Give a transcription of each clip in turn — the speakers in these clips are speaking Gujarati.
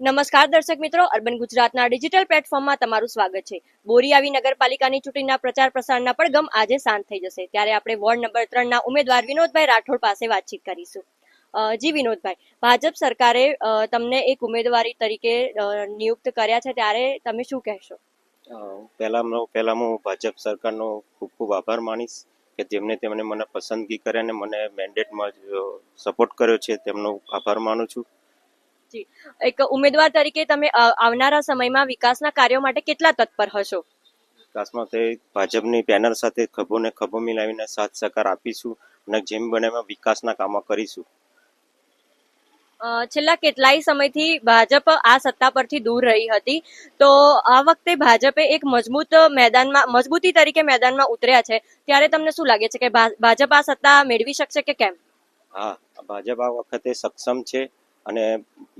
નમસ્કાર દર્શક મિત્રો, અર્બન ગુજરાતના ડિજિટલ પ્લેટફોર્મમાં તમારું સ્વાગત છે. બોરીઆવી નગરપાલિકાની ચૂંટણીના પ્રચાર પ્રસારના પડઘમ આજે શાંત થઈ જશે. ત્યારે આપણે વોર્ડ નંબર ત્રણના ઉમેદવાર વિનોદભાઈ રાઠોડ પાસે વાતચીત કરીશું. જી વિનોદભાઈ, ભાજપ સરકારે તમને એક ઉમેદવારી તરીકે નિયુક્ત કર્યા છે ત્યારે તમે શું કહેશો? પહેલાં પહેલાં હું ભાજપ સરકારનો ખૂબ ખૂબ આભાર માનીશ કે જેમને તેમણે મને પસંદગી કરી અને મને મેન્ડેટમાં સપોર્ટ કર્યો છે. તેમનો આભાર માનું છું. એક ઉમેદવાર તરીકે તમે આવનારા સમયમાં વિકાસના કાર્યો માટે કેટલા તત્પર હશો? વિકાસમાં તે ભાજપની બેનર સાથે ખભો ને ખભો મિલાવીને સાથ સહકાર આપીશું અને જેમ બને એમાં વિકાસના કામો કરીશું. છેલ્લા કેટલાય સમયથી ભાજપ આ સત્તા પરથી દૂર રહી હતી. તો આ વખતે ભાજપે એક મજબૂત મેદાનમાં મજબૂતી તરીકે મેદાનમાં ઉતર્યા છે. ત્યારે તમને શું લાગે છે કે ભાજપ આ સત્તા મેળવી શકશે કે કેમ? હા ભાજપ આ વખતે સક્ષમ છે. અને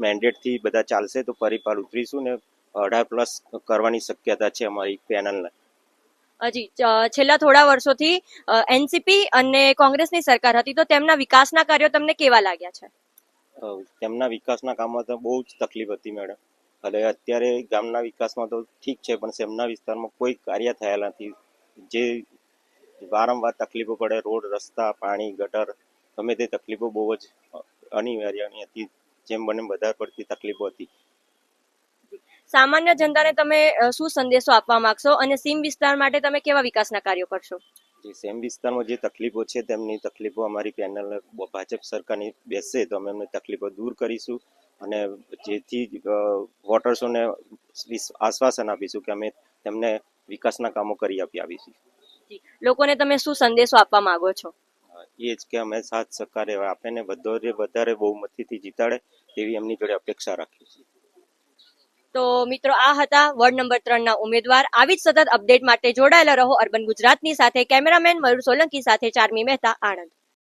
મેન્ડેટથી બધા ચાલશે તો પરિપાર ઉતરીશું ને અઢાર પ્લસ કરવાની શક્યતા છે અમારી પેનલને હજી છેલ્લા થોડા વર્ષોથી એનસીપી અને કોંગ્રેસની સરકાર હતી તો તેમના વિકાસના કાર્યો તમને કેવા લાગ્યા છે? તેમના વિકાસના કામમાં તો બહુ જ તકલીફ હતી મેડમ. અને અત્યારે ગામના વિકાસમાં તો ઠીક છે પણ તેમના વિસ્તારમાં કોઈ કાર્ય થયેલા નથી. જે વારંવાર તકલીફો પડે રોડ રસ્તા પાણી ગટર ગમે તે તકલીફો બહુ જ અનિવાર્યની હતી. જેમ બને વધારે પડતી તકલીફો હતી. સામાન્ય જનતાને તમે શું સંદેશો આપવા માંગશો અને સીમ વિસ્તાર માટે તમે કેવા વિકાસના કાર્યો કરશો? જે સેમ વિસ્તારમાં જે તકલીફો છે તેમની તકલીફો અમારી પેનલ ભાજપ સરકારની બેસશે તો અમે એમની તકલીફો દૂર કરીશું અને જેથી વોટર્સોને આશ્વાસન આપીશું કે અમે તેમને વિકાસના કામો કરી આપી આવીશું. લોકોને તમે શું સંદેશો આપવા માંગો છો? એ જ કે અમે સાથ સહકાર એવા આપે ને વધારે વધારે બહુમતીથી જીતાડે તેવી એમની જોડે અપેક્ષા રાખીએ છીએ. તો મિત્રો, આ હતા વોર્ડ નંબર ત્રણ ના ઉમેદવાર. આવી જ સતત અપડેટ માટે જોડાયેલા રહો અર્બન ગુજરાતની સાથે. કેમેરામેન મયુર સોલંકી સાથે ચારમી મહેતા આણંદ.